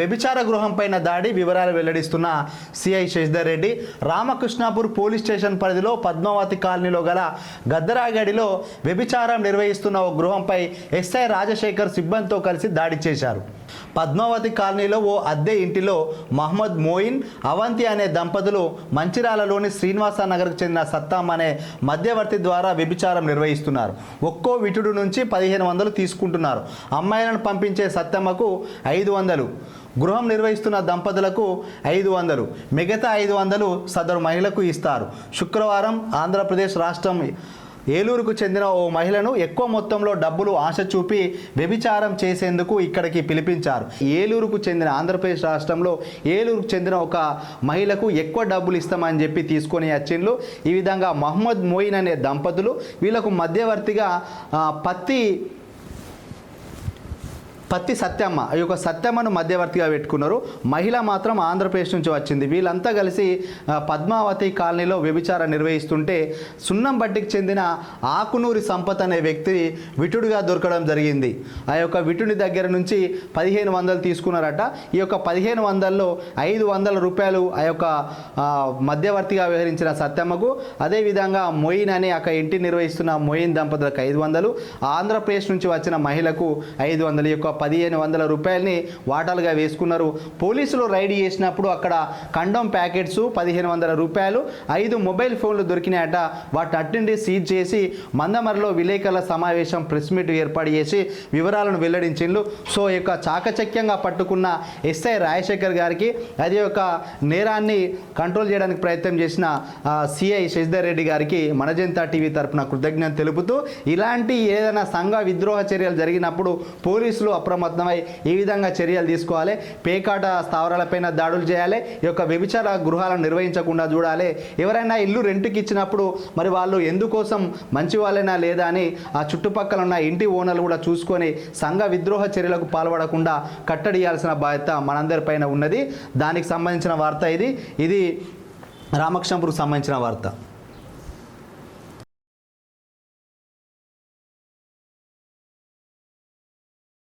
వ్యభిచార గృహం పైన దాడి వివరాలు వెల్లడిస్తున్న CI Sasidhar Reddy Ramakrishnapur police station పరిధిలో పద్మావతి కాలనీలో గల గద్దరాగడిలో వ్యభిచారం నిర్వహిస్తున్న ఓ గృహంపై ఎస్ఐ రాజశేఖర్ సిబ్బందితో కలిసి దాడి చేశారు. పద్మావతి కాలనీలో ఓ అద్దె ఇంటిలో మహమ్మద్ మోయిన్ అవంతి అనే దంపతులు మంచిరాలలోని శ్రీనివాస నగర్కు చెందిన సత్తాం అనే మధ్యవర్తి ద్వారా వ్యభిచారం నిర్వహిస్తున్నారు. ఒక్కో విటుడు నుంచి పదిహేను వందలు తీసుకుంటున్నారు. అమ్మాయిలను పంపించే సత్తమ్మకు ఐదు వందలు గృహం నిర్వహిస్తున్న దంపతులకు ఐదు వందలు మిగతా ఐదు వందలు సదరు మహిళకు ఇస్తారు. శుక్రవారం ఆంధ్రప్రదేశ్ రాష్ట్రం ఏలూరుకు చెందిన ఓ మహిళను ఎక్కువ మొత్తంలో డబ్బులు ఆశ చూపి వ్యభిచారం చేసేందుకు ఇక్కడికి పిలిపించారు. ఏలూరుకు చెందిన ఆంధ్రప్రదేశ్ రాష్ట్రంలో ఏలూరుకు చెందిన ఒక మహిళకు ఎక్కువ డబ్బులు ఇస్తామని చెప్పి తీసుకొని వచ్చిండ్లు. ఈ విధంగా మహమ్మద్ మోయిన్ అనే దంపతులు వీళ్ళకు మధ్యవర్తిగా పత్తి పత్తి సత్యమ్మ. ఈ యొక్క సత్యమ్మను మధ్యవర్తిగా పెట్టుకున్నారు. మహిళ మాత్రం ఆంధ్రప్రదేశ్ నుంచి వచ్చింది. వీళ్ళంతా కలిసి పద్మావతి కాలనీలో వ్యభిచారం నిర్వహిస్తుంటే సున్నం బట్టికి చెందిన ఆకునూరి సంపత్ అనే వ్యక్తి విటుడుగా దొరకడం జరిగింది. ఆ యొక్క విటుని దగ్గర నుంచి పదిహేను వందలు తీసుకున్నారట. ఈ యొక్క పదిహేను వందల్లో ఐదు వందల రూపాయలు ఆ యొక్క మధ్యవర్తిగా వ్యవహరించిన సత్యమ్మకు. అదేవిధంగా మొయిన్ అనే అక్కడ ఇంటి నిర్వహిస్తున్న మొయిన్ దంపతులకు ఐదు వందలు. ఆంధ్రప్రదేశ్ నుంచి వచ్చిన మహిళకు ఐదు వందలు. ఈ యొక్క పదిహేను వందల రూపాయలని వాటాలుగా వేసుకున్నారు. పోలీసులు రైడ్ చేసినప్పుడు అక్కడ కండోమ్ ప్యాకెట్స్ పదిహేను వందల రూపాయలు ఐదు మొబైల్ ఫోన్లు దొరికినాయట. వాటి అట్నుండి సీజ్ చేసి మందమరిలో విలేకరుల సమావేశం ప్రెస్ మీట్ ఏర్పాటు చేసి వివరాలను వెల్లడించిండ్రు సో ఈ యొక్క చాకచక్యంగా పట్టుకున్న ఎస్ఐ రాజశేఖర్ గారికి అది యొక్క నేరాన్ని కంట్రోల్ చేయడానికి ప్రయత్నం చేసిన సిఐ శశిధర్ రెడ్డి గారికి మనజంతా టీవీ తరఫున కృతజ్ఞత తెలుపుతూ ఇలాంటి ఏదైనా సంఘ విద్రోహ చర్యలు జరిగినప్పుడు పోలీసులు అప్రమత్తమై ఈ విధంగా చర్యలు తీసుకోవాలి. పేకాట స్థావరాలపైన దాడులు చేయాలి. ఈ యొక్క వ్యభిచార గృహాలను నిర్వహించకుండా చూడాలి. ఎవరైనా ఇల్లు రెంట్కి ఇచ్చినప్పుడు మరి వాళ్ళు ఎందుకోసం మంచి వాళ్ళైనా లేదా అని ఆ చుట్టుపక్కల ఉన్న ఇంటి ఓనర్లు కూడా చూసుకొని సంఘ విద్రోహ చర్యలకు పాల్పడకుండా కట్టడియాల్సిన బాధ్యత మనందరిపైన ఉన్నది. దానికి సంబంధించిన వార్త ఇది. ఇది రామకృష్ణపురకు సంబంధించిన వార్త.